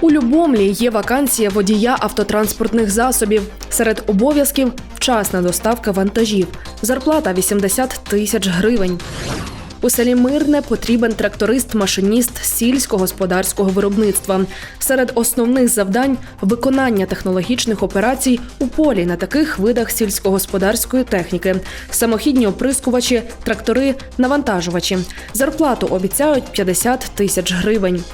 У Любомлі є вакансія водія автотранспортних засобів. Серед обов'язків вчасна доставка вантажів. Зарплата 80 тисяч гривень. У селі Мирне потрібен тракторист-машиніст сільськогосподарського виробництва. Серед основних завдань виконання технологічних операцій у полі на таких видах сільськогосподарської техніки: самохідні оприскувачі, трактори, навантажувачі. Зарплату обіцяють 50 тисяч гривень.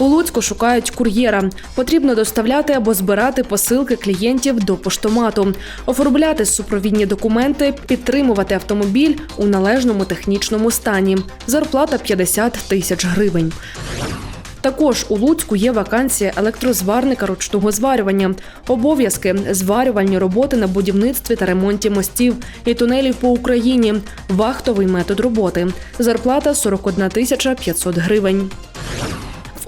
У Луцьку шукають кур'єра. Потрібно доставляти або збирати посилки клієнтів до поштомату, оформляти супровідні документи, підтримувати автомобіль у належному технічному стані. Зарплата 50 тисяч гривень. Також у Луцьку є вакансія електрозварника ручного зварювання, обов'язки зварювальні роботи на будівництві та ремонті мостів і тунелів по Україні, вахтовий метод роботи. Зарплата 41 тисяча 500 гривень.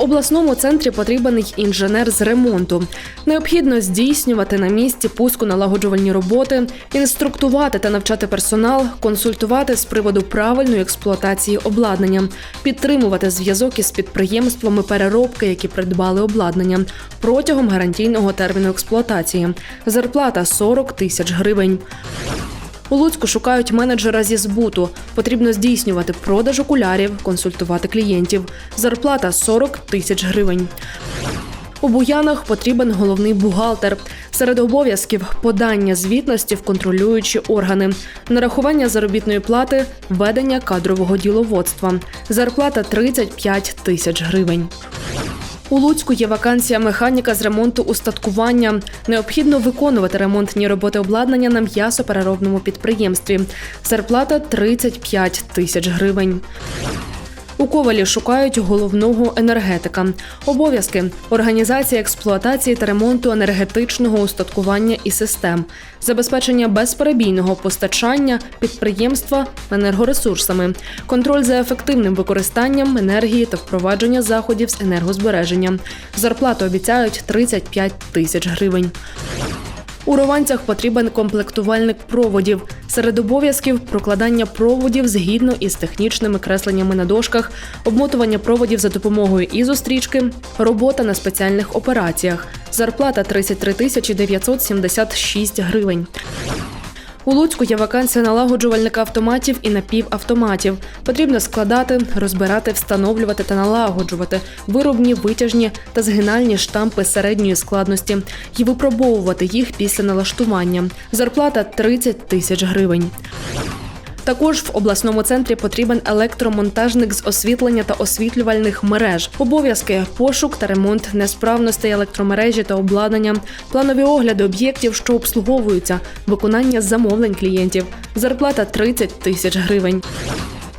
Обласному центрі потрібен інженер з ремонту. Необхідно здійснювати на місці пуску налагоджувальні роботи, інструктувати та навчати персонал, консультувати з приводу правильної експлуатації обладнання, підтримувати зв'язок із підприємствами переробки, які придбали обладнання протягом гарантійного терміну експлуатації. Зарплата 40 тисяч гривень. У Луцьку шукають менеджера зі збуту. Потрібно здійснювати продаж окулярів, консультувати клієнтів. Зарплата 40 тисяч гривень. У Буянах потрібен головний бухгалтер. Серед обов'язків подання звітності в контролюючі органи, нарахування заробітної плати, ведення кадрового діловодства. Зарплата 35 тисяч гривень. У Луцьку є вакансія механіка з ремонту устаткування. Необхідно виконувати ремонтні роботи обладнання на м'ясопереробному підприємстві. Зарплата 35 тисяч гривень. У Ковалі шукають головного енергетика. Обов'язки організація експлуатації та ремонту енергетичного устаткування і систем, забезпечення безперебійного постачання підприємства енергоресурсами, контроль за ефективним використанням енергії та впровадження заходів з енергозбереження. Зарплату обіцяють 35 тисяч гривень. У Рованцях потрібен комплектувальник проводів. Серед обов'язків прокладання проводів згідно із технічними кресленнями на дошках, обмотування проводів за допомогою ізострічки, робота на спеціальних операціях. Зарплата 33 тисячі 976 гривень. У Луцьку є вакансія налагоджувальника автоматів і напівавтоматів. Потрібно складати, розбирати, встановлювати та налагоджувати виробні, витяжні та згинальні штампи середньої складності і випробовувати їх після налаштування. Зарплата 30 тисяч гривень. Також в обласному центрі потрібен електромонтажник з освітлення та освітлювальних мереж, обов'язки, пошук та ремонт несправностей електромережі та обладнання, планові огляди об'єктів, що обслуговуються, виконання замовлень клієнтів. Зарплата 30 тисяч гривень.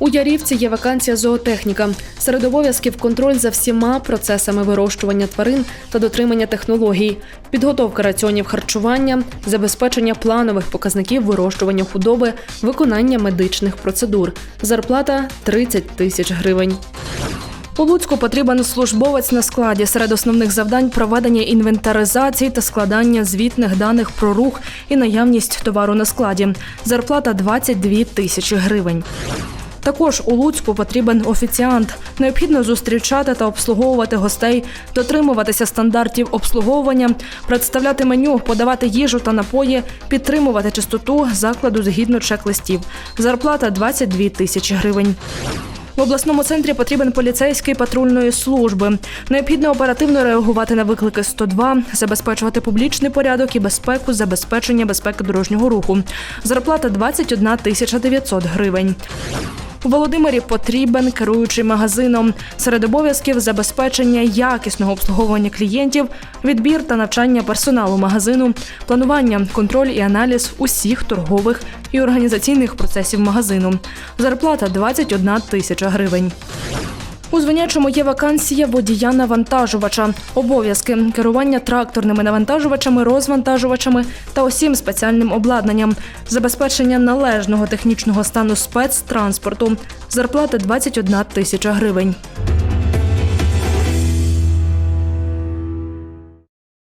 У Ярівці є вакансія зоотехніка. Серед обов'язків контроль за всіма процесами вирощування тварин та дотримання технологій, підготовка раціонів харчування, забезпечення планових показників вирощування худоби, виконання медичних процедур. Зарплата 30 тисяч гривень. У Луцьку потрібен службовець на складі. Серед основних завдань проведення інвентаризації та складання звітних даних про рух і наявність товару на складі. Зарплата 22 тисячі гривень. Також у Луцьку потрібен офіціант. Необхідно зустрічати та обслуговувати гостей, дотримуватися стандартів обслуговування, представляти меню, подавати їжу та напої, підтримувати чистоту закладу згідно чек-листів. Зарплата 22 тисячі гривень. В обласному центрі потрібен поліцейський патрульної служби. Необхідно оперативно реагувати на виклики 102, забезпечувати публічний порядок і безпеку, забезпечення безпеки дорожнього руху. Зарплата 21 тисяча 900 гривень. У Володимирі потрібен керуючий магазином. Серед обов'язків забезпечення якісного обслуговування клієнтів, відбір та навчання персоналу магазину, планування, контроль і аналіз усіх торгових і організаційних процесів магазину. Зарплата 21 тисяча гривень. У звинячому є вакансія водія навантажувача, обов'язки керування тракторними навантажувачами, розвантажувачами та усім спеціальним обладнанням, забезпечення належного технічного стану спецтранспорту. Зарплата 21 тисяча гривень.